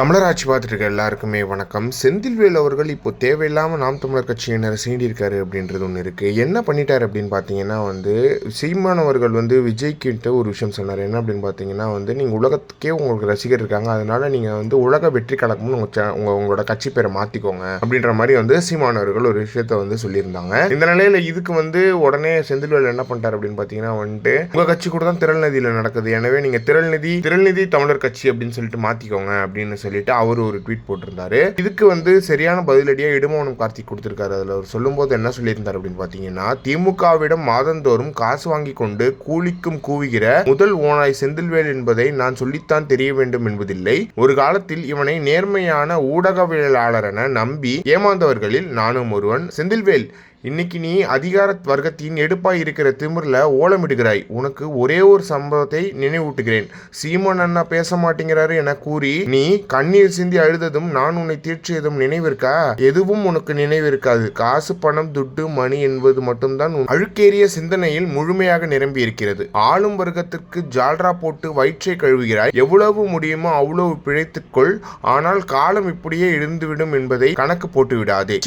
தமிழராட்சி பார்த்துட்டு இருக்க எல்லாருக்குமே வணக்கம். செந்தில்வேல் அவர்கள் இப்போ தேவையில்லாமல் நாம் தமிழர் கட்சியினர் சீண்டியிருக்காரு அப்படின்றது ஒன்று இருக்குது என்ன பண்ணிட்டார் அப்படின்னு பார்த்தீங்கன்னா வந்து சீமான் அவர்கள் வந்து விஜய்கிட்ட ஒரு விஷயம் சொன்னார். என்ன அப்படின்னு பார்த்தீங்கன்னா வந்து நீங்கள் உலகத்துக்கே உங்களுக்கு ரசிகர் இருக்காங்க. அதனால நீங்கள் வந்து உலக வெற்றி கழகம்னு உங்கள் உங்கள் உங்களோட கட்சி பேரை மாற்றிக்கோங்க அப்படின்ற மாதிரி வந்து சீமான் அவர்கள் ஒரு விஷயத்த வந்து சொல்லியிருந்தாங்க. இந்த நிலையில் இதுக்கு வந்து உடனே செந்தில்வேல் என்ன பண்ணிட்டார் அப்படின்னு பார்த்தீங்கன்னா வந்துட்டு உங்கள் கட்சி கூட தான் திரள்நதியில் நடக்குது. எனவே நீங்கள் திரள்நிதி திரள்நிதி தமிழர் கட்சி அப்படின்னு சொல்லிட்டு மாற்றிக்கோங்க அப்படின்னு சொல்லிட்டு அவர் ஒரு ட்வீட் போட்டிருந்தாரு. இதுக்கு வந்து சரியான பதிலடியாக இடுமோனம் கார்த்திக் கொடுத்திருக்காரு. அதில் அவர் சொல்லும்போது என்ன சொல்லியிருந்தார் அப்படின்னு பார்த்தீங்கன்னா திமுகவிடம் மாதந்தோறும் காசு வாங்கி கொண்டு கூலிக்கும் கூவுகிற முதல் ஓனாய் செந்தில்வேல் என்பதை நான் சொல்லித்தான் தெரிய வேண்டும் என்பதில்லை. ஒரு காலத்தில் இவனை நேர்மையான ஊடகவியலாளர் என நம்பி ஏமாந்தவர்களில் நானும் ஒருவன். செந்தில்வேல் இன்னைக்கு நீ அதிகார வர்க்கத்தின் எடுப்பாய் இருக்கிற திமிரில் ஓலமிடுகிறாய் உனக்கு ஒரே ஒரு சம்பவத்தை நினைவூட்டுகிறேன். சீமான் அண்ணா பேச மாட்டேங்கிறாரு என கூறி நீ கண்ணீர் சிந்தி அழுததும் நான் உன்னை தீர்ச்சியதும் நினைவிருக்கா? எதுவும் உனக்கு நினைவிருக்காது. காசு பணம் துட்டு மணி என்பது மட்டும்தான் அழுக்கேறிய சிந்தனையில் முழுமையாக நிரம்பி இருக்கிறது ஆளும் வர்க்கத்திற்கு ஜால்ரா போட்டு வயிற்றை கழுவுகிறாய். எவ்வளவு முடியுமோ அவ்வளவு பிழைத்துக்கொள் ஆனால் காலம் இப்படியே இருந்துவிடும் என்பதை கணக்கு போட்டு விடாதே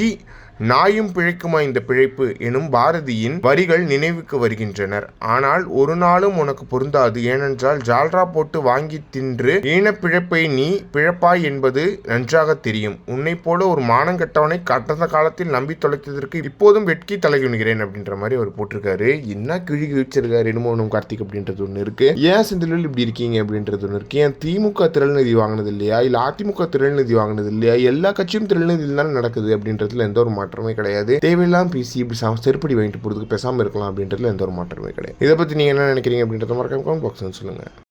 நாயும் பிழைக்குமா இந்த பிழைப்பு? எனும் பாரதியின் வரிகள் நினைவுக்கு வருகின்றனர். ஆனால் ஒரு நாளும் உனக்கு பொருந்தாது. ஏனென்றால் ஜால்ரா போட்டு வாங்கி தின்று ஈன பிழைப்பை நீ பிழைப்பாய் என்பது நன்றாக தெரியும். உன்னை போல ஒரு மானங்கட்டவனை கடந்த காலத்தில் நம்பி தொலைத்ததற்கு இப்போதும் வெட்கி தலைகுனிகிறேன் அப்படின்ற மாதிரி அவர் போட்டிருக்காரு. என்ன கிழி கிழிச்சிருக்காரு இடுமோனும் கார்த்திக் அப்படின்றது ஒன்று இருக்கு. ஏன் செந்திலில் இப்படி இருக்கீங்க அப்படின்றது ஒன்று இருக்கு. ஏன் திமுக திரள்நிதி வாங்கினது இல்லையா? இல்லை அதிமுக திரள்நிதி வாங்கினது இல்லையா? எல்லா கட்சியும் திரள்நிதியில் தானே நடக்குது அப்படின்றதுல எந்த ஒரு மாற்றமே கிடையாது. தேவையில்லாம பேசி இப்படி செருப்படி வாங்கிட்டு போகிறதுக்கு பேசாமல் இருக்கலாம் அப்படின்றதுல எந்த ஒரு மாற்றமே கிடையாது. இதை பற்றி நீங்கள் என்ன நினைக்கிறீங்க அப்படின்றத மறக்காம கமெண்ட் பாக்ஸ் சொல்லுங்கள்